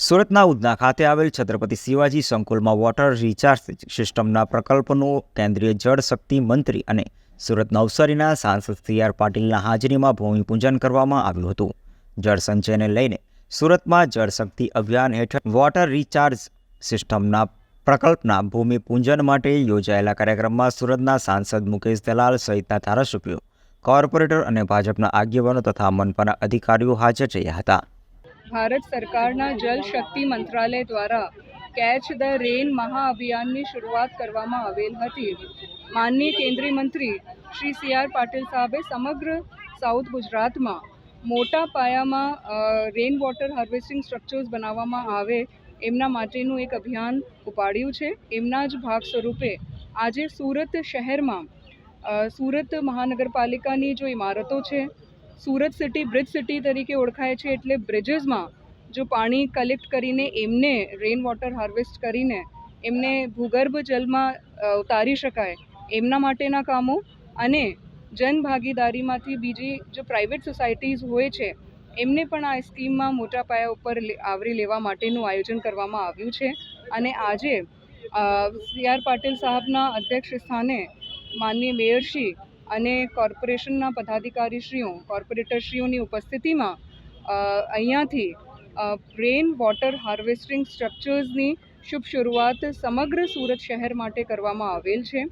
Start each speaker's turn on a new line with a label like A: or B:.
A: સુરતના ઉધના ખાતે આવેલ છત્રપતિ શિવાજી સંકુલમાં વોટર રિચાર્જ સિસ્ટમના પ્રકલ્પનું કેન્દ્રીય જળશક્તિ મંત્રી અને સુરત નવસારીના સાંસદ સી આર પાટીલના હાજરીમાં ભૂમિપૂજન કરવામાં આવ્યું હતું. જળ સંચયને લઈને સુરતમાં જળશક્તિ અભિયાન હેઠળ વોટર રિચાર્જ સિસ્ટમના પ્રકલ્પના ભૂમિપૂજન માટે યોજાયેલા કાર્યક્રમમાં સુરતના સાંસદ મુકેશ દલાલ સહિતના ધારાસભ્યો, કોર્પોરેટર અને ભાજપના આગેવાનો તથા મનપાના અધિકારીઓ હાજર રહ્યા હતા.
B: ભારત સરકારના જલ શક્તિ મંત્રાલય દ્વારા કેચ ધ રેન મહાઅભિયાનની શરૂઆત કરવામાં આવેલ હતી. માનનીય કેન્દ્રીય મંત્રી શ્રી સી આર પાટીલ સાહેબે સમગ્ર સાઉથ ગુજરાતમાં મોટા પાયામાં રેન વોટર હાર્વેસ્ટિંગ સ્ટ્રક્ચર્સ બનાવવામાં આવે એમના માટેનું એક અભિયાન ઉપાડ્યું છે. એમના જ ભાગ સ્વરૂપે આજે સુરત શહેરમાં સુરત મહાનગરપાલિકાની જો ઇમારતો છે સુરત સિટી, બ્રિજ સિટી તરીકે ઓળખાય છે એટલે બ્રિજીસમાં જો પાણી કલેક્ટ કરીને એમને રેન વોટર હાર્વેસ્ટ કરીને એમને ભૂગર્ભ જલમાં ઉતારી શકાય એમના માટેના કામો અને જનભાગીદારીમાંથી બીજી જો પ્રાઇવેટ સોસાયટીઝ હોય છે, એમને પણ આ સ્કીમમાં મોટા પાયા ઉપર આવરી લેવા માટેનું આયોજન કરવામાં આવ્યું છે. અને આજે સી આર પાટીલ સાહેબના અધ્યક્ષ સ્થાને માનનીય મેયરશ્રી અને કોર્પોરેશનના પદાધિકારીશ્રીઓ, કોર્પોરેટરશ્રીઓની ઉપસ્થિતિમાં અહીંયાથી રેન વોટર હાર્વેસ્ટિંગ સ્ટ્રક્ચર્સની શુભ શરૂઆત સમગ્ર સુરત શહેર માટે કરવામાં આવેલ છે.